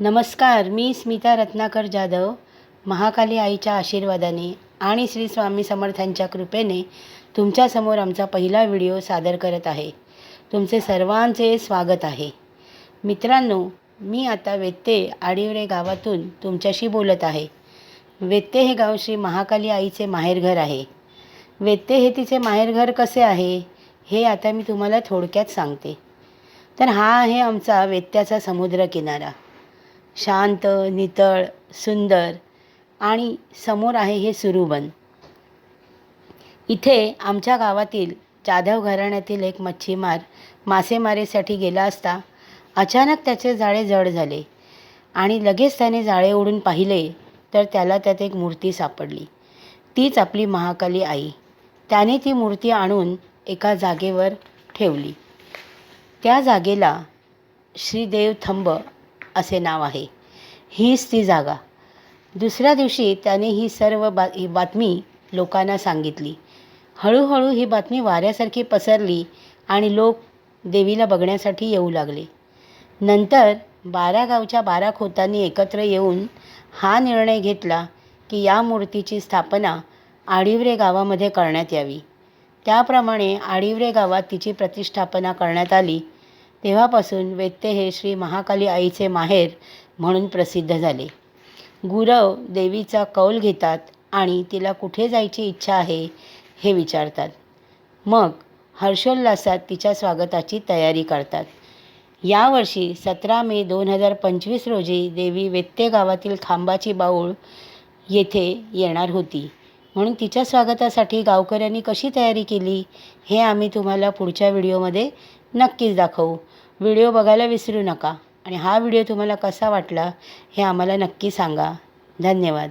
नमस्कार मी स्मिता रत्नाकर जाधव महाकाली आईच्या आशीर्वादाने आणि श्री स्वामी समर्थांच्या कृपेने तुमच्यासमोर आमचा पहिला व्हिडिओ सादर करत आहे. तुमचे सर्वांचे स्वागत आहे. मित्रांनो मी आता वेत्ते आडिवरे गावातून तुमच्याशी बोलत आहे. वेत्ते हे गाव श्री महाकाली आईचे माहेरघर आहे. वेत्ते हे तिचे माहेरघर कसे आहे हे आता मी तुम्हाला थोडक्यात सांगते. तर हा आहे आमचा वेत्त्याचा समुद्रकिनारा. शांत नितळ सुंदर आणि समोर आहे हे सुरूबन. इथे आमच्या गावातील जाधव घराण्यातील एक मच्छीमार मासेमारीसाठी गेला असता अचानक त्याचे जाळे जड झाले आणि लगेच त्याने जाळे ओढून पाहिले तर त्याला त्यात एक मूर्ती सापडली. तीच आपली महाकाली आई. त्याने ती मूर्ती आणून एका जागेवर ठेवली. त्या जागेला श्रीदेव थंब असे नाव आहे. हीच ती जागा. दुसऱ्या दिवशी त्याने ही सर्व बा ही बातमी लोकांना सांगितली. हळूहळू ही बातमी वाऱ्यासारखी पसरली आणि लोक देवीला बघण्यासाठी येऊ लागले. नंतर बारा गावच्या बारा खोतांनी एकत्र येऊन हा निर्णय घेतला की या मूर्तीची स्थापना आडिवरे गावामध्ये करण्यात यावी. त्याप्रमाणे आडिवरे गावात तिची प्रतिष्ठापना करण्यात आली. तेव्हापासून वेत्ते हे श्री महाकाली आईचे माहेर म्हणून प्रसिद्ध झाले. गुरव देवीचा कौल घेतात आणि तिला कुठे जायची इच्छा आहे हे विचारतात. मग हर्षोल्लासात तिच्या स्वागताची तयारी करतात. यावर्षी सतरा मे दोन हजार पंचवीस रोजी देवी वेत्ते गावातील खांबाची बाऊळ येथे येणार होती. म्हणून तिच्या स्वागतासाठी गावकऱ्यांनी कशी तयारी केली हे आम्ही तुम्हाला पुढच्या व्हिडिओमध्ये नक्कीच दाखवू. व्हिडिओ बघायला विसरू नका. आणि हा व्हिडिओ तुम्हाला कसा वाटला हे आम्हाला नक्की सांगा. धन्यवाद.